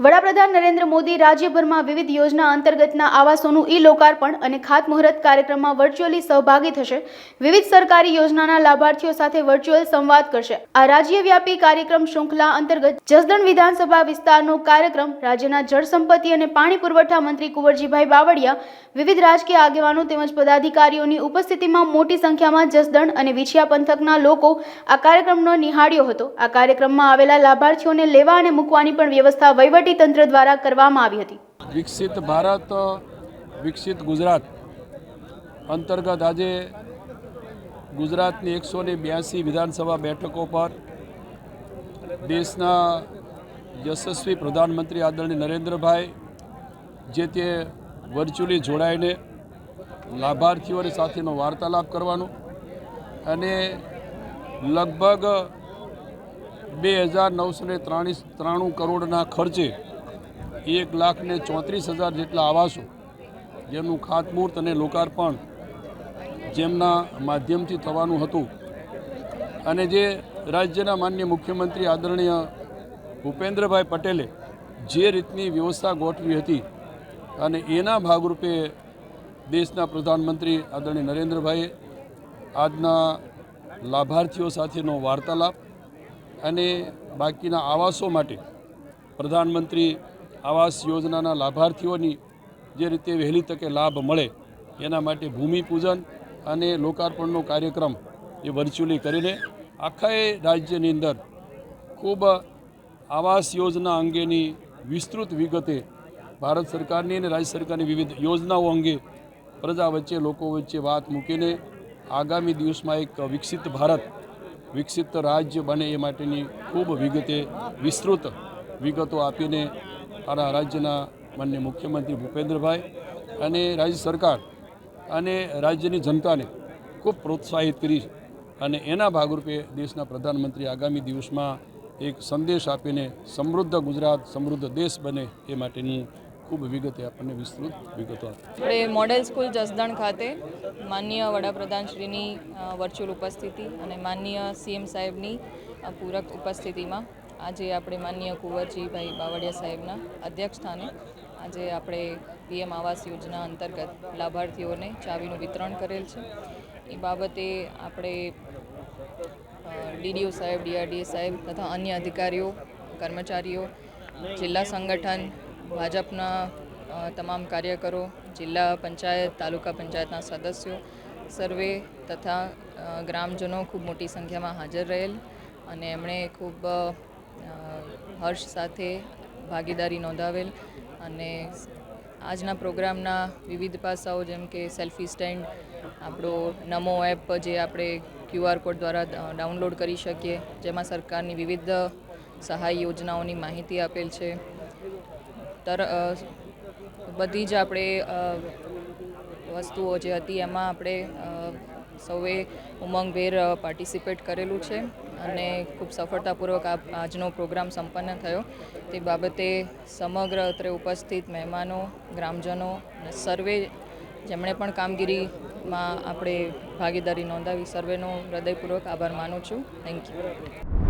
વડાપ્રધાન નરેન્દ્ર મોદી રાજ્યભરમાં વિવિધ યોજના અંતર્ગતના આવાસોનું ઈ લોકાર્પણ અને ખાતમુહૂર્ત કાર્યક્રમમાં વર્ચ્યુઅલી સહભાગી થશે. વિવિધ સરકારી યોજનાના લાભાર્થીઓ સાથે વર્ચ્યુઅલ સંવાદ કરશે. આ રાજ્યવ્યાપી કાર્યક્રમ શૃંખલા અંતર્ગત જસદણ વિધાનસભા વિસ્તારનો કાર્યક્રમ રાજ્યના જળ સંપત્તિ અને પાણી પુરવઠા મંત્રી કુંવરજીભાઈ બાવળિયા, વિવિધ રાજકીય આગેવાનો તેમજ પદાધિકારીઓની ઉપસ્થિતિમાં મોટી સંખ્યામાં જસદણ અને વિછિયા પંથકના લોકો આ કાર્યક્રમનો નિહાળ્યો હતો. આ કાર્યક્રમમાં આવેલા લાભાર્થીઓને લેવા અને મૂકવાની પણ વ્યવસ્થા વહીવટી તંત્ર દ્વારા કરવામાં આવી હતી. વિકસિત ભારત, વિકસિત ગુજરાત અંતર્ગત આજે ગુજરાતની એકસો ને બ્યાસી વિધાનસભા બેઠકો પર દેશના યશસ્વી પ્રધાનમંત્રી આદરણીય નરેન્દ્રભાઈ, જે તે વર્ચ્યુઅલી જોડાઈને લાભાર્થીઓની સાથેનો વાર્તાલાપ કરવાનો અને લગભગ બે હજાર નવસો ને ત્રાણીસ ત્રાણું કરોડના ખર્ચે એક લાખ ને ચોત્રીસ હજાર જેટલા આવાસો જેમનું ખાતમુહૂર્ત અને લોકાર્પણ જેમના માધ્યમથી થવાનું હતું. અને જે રાજ્યના માન્ય મુખ્યમંત્રી આદરણીય ભૂપેન્દ્રભાઈ પટેલે જે રીતની વ્યવસ્થા ગોઠવી હતી અને એના ભાગરૂપે દેશના પ્રધાનમંત્રી આદરણીય નરેન્દ્રભાઈએ આજના લાભાર્થીઓ સાથેનો વાર્તાલાપ અને બાકીના આવાસો માટે પ્રધાનમંત્રી આવાસ યોજનાના લાભાર્થીઓની જે રીતે વહેલી તકે લાભ મળે, એના માટે ભૂમિપૂજન અને લોકાર્પણનો કાર્યક્રમ એ વર્ચ્યુઅલી કરીને આખા રાજ્યની અંદર ખૂબ આવાસ યોજના અંગેની વિસ્તૃત વિગતે ભારત સરકારની અને રાજ્ય સરકારની વિવિધ યોજનાઓ અંગે પ્રજા વચ્ચે, લોકો વચ્ચે વાત મૂકીને આગામી દિવસમાં એક વિકસિત ભારત વિકસિત રાજ્ય બને એ માટેની ખૂબ વિગતે વિસ્તૃત વિગતો આપીને આના રાજ્યના માન્ય મુખ્યમંત્રી ભૂપેન્દ્રભાઈ અને રાજ્ય સરકાર અને રાજ્યની જનતાને ખૂબ પ્રોત્સાહિત કરી અને એના ભાગરૂપે દેશના પ્રધાનમંત્રી આગામી દિવસમાં એક સંદેશ આપીને સમૃદ્ધ ગુજરાત, સમૃદ્ધ દેશ બને એ માટેની ખૂબ વિગતે આપણને વિસ્તૃત વિગતો આપણે મોડેલ સ્કૂલ જસદણ ખાતે માનનીય વડાપ્રધાનશ્રીની વર્ચ્યુઅલ ઉપસ્થિતિ અને માનનીય સીએમ સાહેબની પૂરક ઉપસ્થિતિમાં આજે આપણે માનનીય કુંવરજીભાઈ બાવળિયા સાહેબના અધ્યક્ષસ્થાને આજે આપણે પીએમ આવાસ યોજના અંતર્ગત લાભાર્થીઓને ચાવીનું વિતરણ કરેલ છે. એ બાબતે આપણે ડીડીઓ સાહેબ, ડીઆરડીએ સાહેબ તથા અન્ય અધિકારીઓ, કર્મચારીઓ, જિલ્લા સંગઠન ભાજપના તમામ કાર્યકરો, જિલ્લા પંચાયત, તાલુકા પંચાયતના સદસ્યો, સર્વે તથા ગ્રામજનો ખૂબ મોટી સંખ્યામાં હાજર રહેલ અને એમણે ખૂબ હર્ષ સાથે ભાગીદારી નોંધાવેલ અને આજના પ્રોગ્રામના વિવિધ પાસાઓ જેમ કે સેલ્ફી સ્ટેન્ડ, આપણો નમો એપ જે આપણે ક્યુઆર કોડ દ્વારા ડાઉનલોડ કરી શકીએ, જેમાં સરકારની વિવિધ સહાય યોજનાઓની માહિતી આપેલ છે. તર બધી જ આપણે વસ્તુઓ જે હતી એમાં આપણે સૌએ ઉમંગભેર પાર્ટિસિપેટ કરેલું છે અને ખૂબ સફળતાપૂર્વક આજનો પ્રોગ્રામ સંપન્ન થયો. તે બાબતે સમગ્ર અત્રે ઉપસ્થિત મહેમાનો, ગ્રામજનો અને સર્વે જેમણે પણ કામગીરીમાં આપણે ભાગીદારી નોંધાવી, સર્વેનો હૃદયપૂર્વક આભાર માનું છું. Thank you